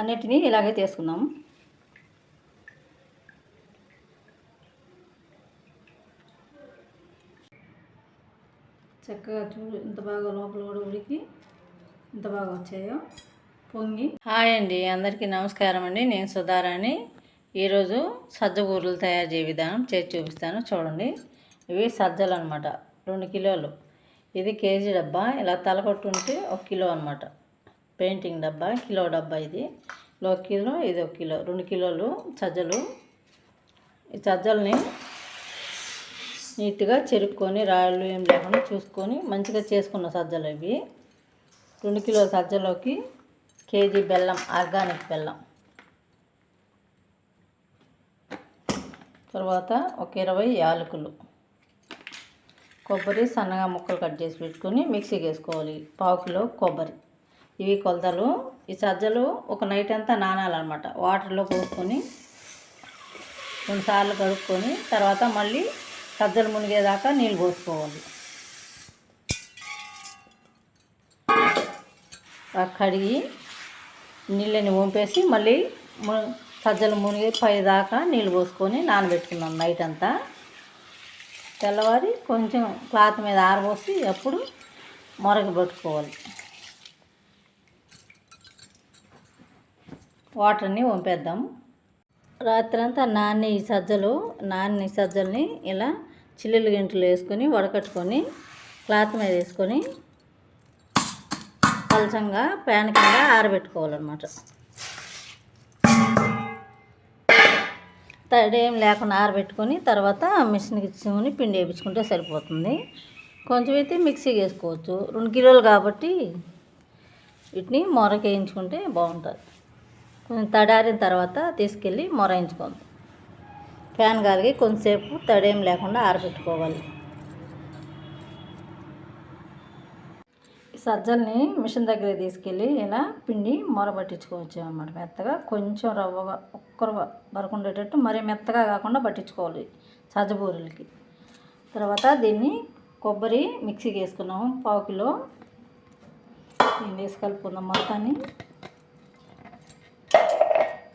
అన్నిటినీ ఇలాగే చేసుకుందాం చక్కగా చూడు ఇంత బాగా లోపల కూడా ఉడికి ఇంత బాగా వచ్చాయో. పొంగి. హాయ్ అండి అందరికీ నమస్కారం అండి. నేను సుధారాణి. ఈరోజు సజ్జ కూరలు తయారు చేయ విధానం చేసి చూపిస్తాను. చూడండి ఇవి సజ్జలు అనమాట రెండు కిలోలు. ఇది కేజీ డబ్బా ఇలా తలకొట్టుంటే ఒక కిలో అనమాట పెయింటింగ్ డబ్బా కిలో డబ్బా ఇది. లో కిలో ఇది ఒక కిలో రెండు కిలోలు సజ్జలు ఈ సజ్జల్ని నీట్గా చెరుక్కొని రాళ్ళు ఏం లేకుండా చూసుకొని మంచిగా చేసుకున్న సజ్జలు ఇవి. రెండు కిలో సజ్జలోకి కేజీ బెల్లం ఆర్గానిక్ బెల్లం. తర్వాత ఒక ఇరవై యాలకులు. కొబ్బరి సన్నగా ముక్కలు కట్ చేసి పెట్టుకొని మిక్సీకి వేసుకోవాలి. పావు కిలో కొబ్బరి. ఇవి కొలతలు. ఈ సజ్జలు ఒక నైట్ అంతా నానాలన్నమాట. వాటర్లో పోసుకొని కొన్నిసార్లు కడుక్కొని తర్వాత మళ్ళీ సజ్జలు మునిగేదాకా నీళ్ళు పోసుకోవాలి. కడిగి నీళ్ళని వంపేసి మళ్ళీ ము- సజ్జలు మునిగి పై దాకా నీళ్ళు పోసుకొని నానబెట్టుకున్నాం నైట్ అంతా. తెల్లవారి కొంచెం క్లాత్ మీద ఆరబోసి అప్పుడు మొరగ పెట్టుకోవాలి. వాటర్ని వంపేద్దాం. రాత్రంతా నాన్న ఈ సజ్జలు నాన్న ఈ సజ్జల్ని ఇలా చిల్లులు గింటలు వేసుకొని వడకట్టుకొని క్లాత్ మీద వేసుకొని పలచంగా ప్యాన్ కింద ఆరబెట్టుకోవాలన్నమాట. తడేం లేకుండా ఆరబెట్టుకొని తర్వాత మిషన్కి ఇచ్చుకొని పిండి వేయించుకుంటే సరిపోతుంది. కొంచెం అయితే మిక్సీకి వేసుకోవచ్చు. రెండు కిలోలు కాబట్టి వీటిని మొరకేయించుకుంటే బాగుంటుంది. తడారిన తర్వాత తీసుకెళ్ళి మొరాయించుకోవాలి. ఫ్యాన్ గాలికి కొంతసేపు తడేం లేకుండా ఆరబెట్టుకోవాలి. సజ్జల్ని మిషన్ దగ్గర తీసుకెళ్ళి ఇలా పిండి మొరబట్టించుకోవచ్చు అన్నమాట మెత్తగా కొంచెం రవ్వగా ఒక్క వరకు ఉండేటట్టు మరీ మెత్తగా కాకుండా పట్టించుకోవాలి సజ్జ బూరెలకి తర్వాత దీన్ని కొబ్బరి మిక్సీకి వేసుకున్నాము. పావు కిలో. దీన్ని వేసి కలుపుకుందాం మొత్తాన్ని.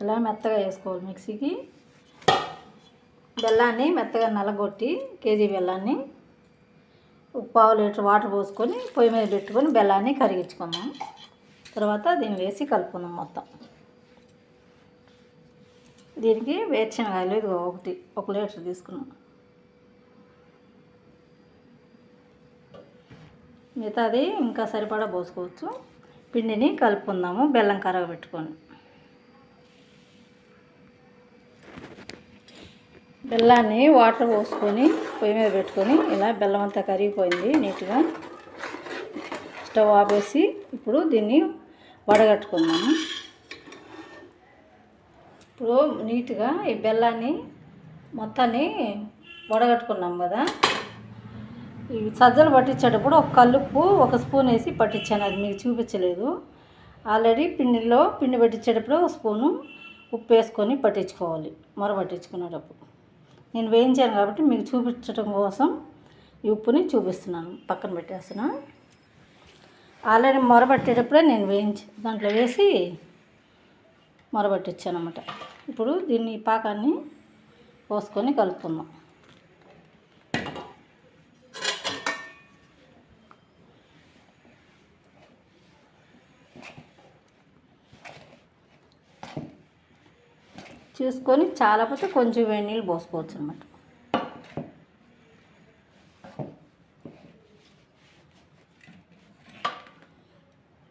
ఇలా మెత్తగా వేసుకోవాలి మిక్సీకి. బెల్లాన్ని మెత్తగా నలగొట్టి కేజీ బెల్లాన్ని ఒక పావు లీటర్ వాటర్ పోసుకొని పొయ్యి మీద పెట్టుకొని బెల్లాన్ని కరిగించుకుందాం. తర్వాత దీన్ని వేసి కలుపుకుందాం మొత్తం. దీనికి వేరుశనగాయలు ఇది ఒకటి ఒక లీటర్ తీసుకున్నాం. మిగతాది ఇంకా సరిపడా పోసుకోవచ్చు. పిండిని కలుపుకుందాము బెల్లం కరగబెట్టుకొని. బెల్లాన్ని వాటర్ పోసుకొని పొయ్యి మీద పెట్టుకొని ఇలా బెల్లం అంతా కరిగిపోయింది నీట్గా. స్టవ్ ఆపేసి ఇప్పుడు దీన్ని వడగట్టుకున్నాము ఇప్పుడు నీట్గా ఈ బెల్లాన్ని మొత్తాన్ని వడగట్టుకున్నాం కదా. ఈ సజ్జలు పట్టించేటప్పుడు ఒక కలుపు ఒక స్పూన్ వేసి పట్టించాను. అది మీకు చూపించలేదు. ఆల్రెడీ పిండిలో పిండి పట్టించేటప్పుడు ఒక స్పూను ఉప్పు వేసుకొని పట్టించుకోవాలి. మొర పట్టించుకునేటప్పుడు. నేను వేయించాను కాబట్టి మీకు చూపించడం కోసం ఈ ఉప్పుని చూపిస్తున్నాను. పక్కన పెట్టేస్తున్నా. ఆల్రెడీ మొరబట్టేటప్పుడే నేను వేయించి దాంట్లో వేసి మొరబట్టించాను అన్నమాట ఇప్పుడు దీన్ని పాకాన్ని పోసుకొని కలుపుకుందాం. చూసుకొని చాలా పోతే కొంచెం వేడి నీళ్ళు పోసుకోవచ్చు అనమాట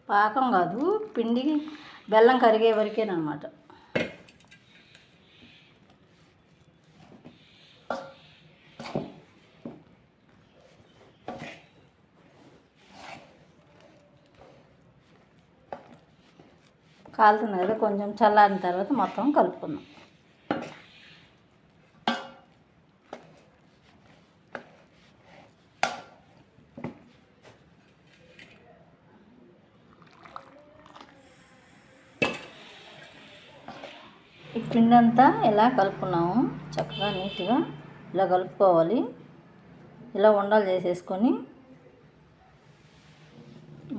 పాకం కాదు పిండి బెల్లం కరిగే వరకేనమాట కాలుతుంది కదా కొంచెం చల్లారిన తర్వాత మొత్తం కలుపుకుందాం. ఈ పిండి అంతా ఇలా కలుపుకున్నాము చక్కగా నీట్గా ఇలా కలుపుకోవాలి. ఇలా ఉండలు చేసేసుకొని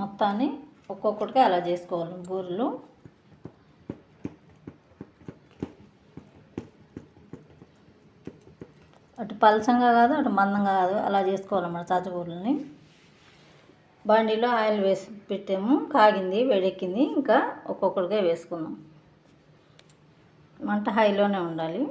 మొత్తాన్ని ఒక్కొక్కటిగా అలా చేసుకోవాలి బూరెలు. పలసంగా కాదు అటు మందంగా కాదు. అలా చేసుకోవాలన్నమాట సజ్జబూరలని బండిలో ఆయిల్ వేసి పెట్టాము. కాగింది వేడెక్కింది. ఇంకా ఒక్కొక్కటిగా వేసుకుందాం. మంట హైలోనే ఉండాలి.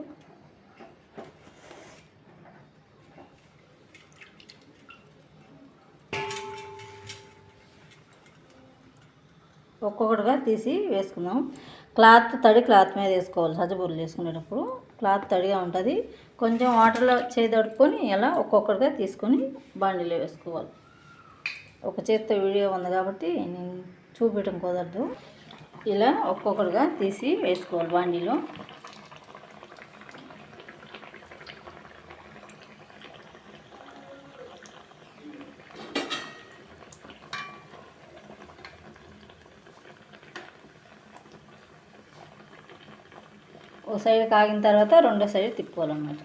ఒక్కొక్కటిగా తీసి వేసుకుందాం. క్లాత్ తడి క్లాత్ మీద వేసుకోవాలి సజ్జబూరలు వేసుకునేటప్పుడు క్లాత్ తడిగా ఉంటుంది. కొంచెం వాటర్లో చేయి తడుపుకొని ఇలా ఒక్కొక్కటిగా తీసుకొని బాండీలో వేసుకోవాలి. ఒక చేత్తో వీడియో ఉంది కాబట్టి నేను చూపించడం కుదరదు. ఇలా ఒక్కొక్కటిగా తీసి వేసుకోవాలి బాండీలో. ఒక సైడ్ కాగిన తర్వాత రెండో సైడ్ తిప్పుకోవాలన్నమాట.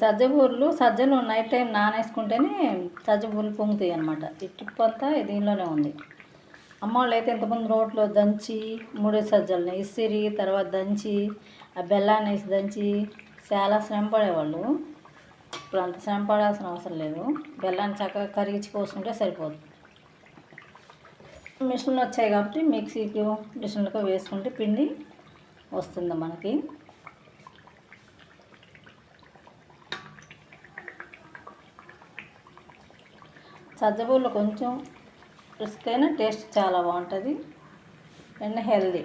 సజ్జ సజ్జబూరలు సజ్జలు నైట్ టైం నానేసుకుంటేనే సజ్జ సజ్జబూరలు పొంగుతాయి అనమాట ఈ టిప్ అంతా దీనిలోనే ఉంది. అమ్మ వాళ్ళు అయితే ఇంతకుముందు రోట్లో దంచి మూడు సజ్జలని ఇసిరి తర్వాత దంచి ఆ బెల్లాన్ని వేసి దంచి చాలా శ్రమ పడేవాళ్ళు ఇప్పుడు అంత శ్రమ పడాల్సిన అవసరం లేదు. బెల్లాన్ని చక్కగా కరిగించి పోసుకుంటే సరిపోదు. మిషన్లు వచ్చాయి కాబట్టి మిక్సీకి మిషన్లకు వేసుకుంటే పిండి వస్తుంది మనకి. సజ్జబూళ్ళు కొంచెం రిస్క్ అయినా టేస్ట్ చాలా బాగుంటుంది. అండ్ హెల్దీ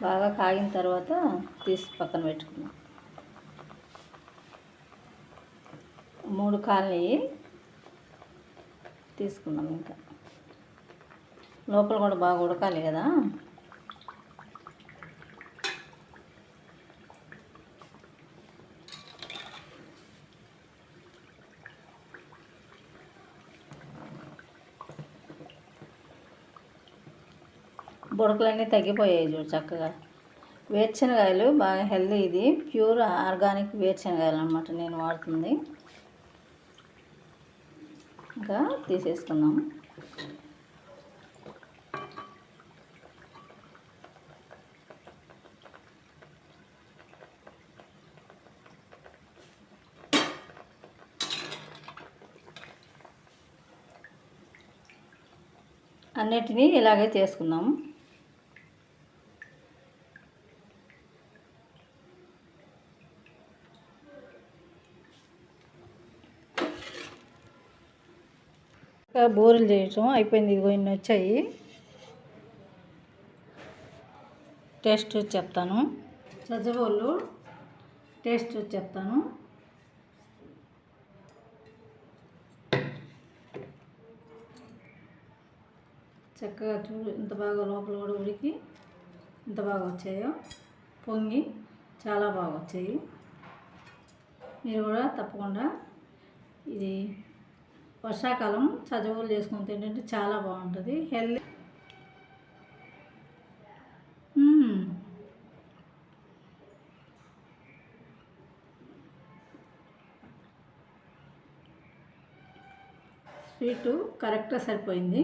బాగా కాగిన తర్వాత తీసి పక్కన పెట్టుకున్నాం. మూడు కాళ్ళని తీసుకున్నాం ఇంకా. లోపల కూడా బాగా ఉడకాలి కదా. బుడకలన్నీ తగ్గిపోయాయి చూడు చక్కగా. వేరుశనగాయలు బాగా హెల్దీ ఇది. ప్యూర్ ఆర్గానిక్ వేరుశనగాయలు అనమాట నేను వాడుతుంది. ఇంకా తీసేసుకుందాము అన్నిటినీ ఇలాగే చేసుకుందాం బూరెలు చేయటం అయిపోయింది ఇదిగో ఇన్ని వచ్చాయి. టేస్ట్ చూసి చెప్తాను. సజ్జబోళ్ళు టేస్ట్ చూసి చెప్తాను. చక్కగా చూ ఇంత బాగా లోపల కూడా ఉడికి ఇంత బాగా వచ్చాయో. పొంగి చాలా బాగా వచ్చాయి. మీరు కూడా తప్పకుండా ఇది వర్షాకాలం చదువులు చేసుకుని తింటే చాలా బాగుంటుంది. హెల్దీ స్వీటు కరెక్ట్గా సరిపోయింది.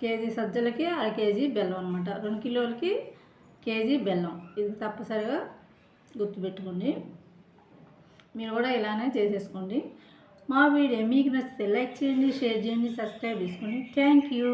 కేజీ సజ్జలకి అర కేజీ బెల్లం అనమాట రెండు కిలోలకి కేజీ బెల్లం. ఇది తప్పనిసరిగా గుర్తుపెట్టుకోండి. మీరు కూడా ఇలానే చేసేసుకోండి. మా వీడియో మీకు నచ్చితే లైక్ చేయండి షేర్ చేయండి సబ్స్క్రైబ్ చేసుకోండి. Thank you.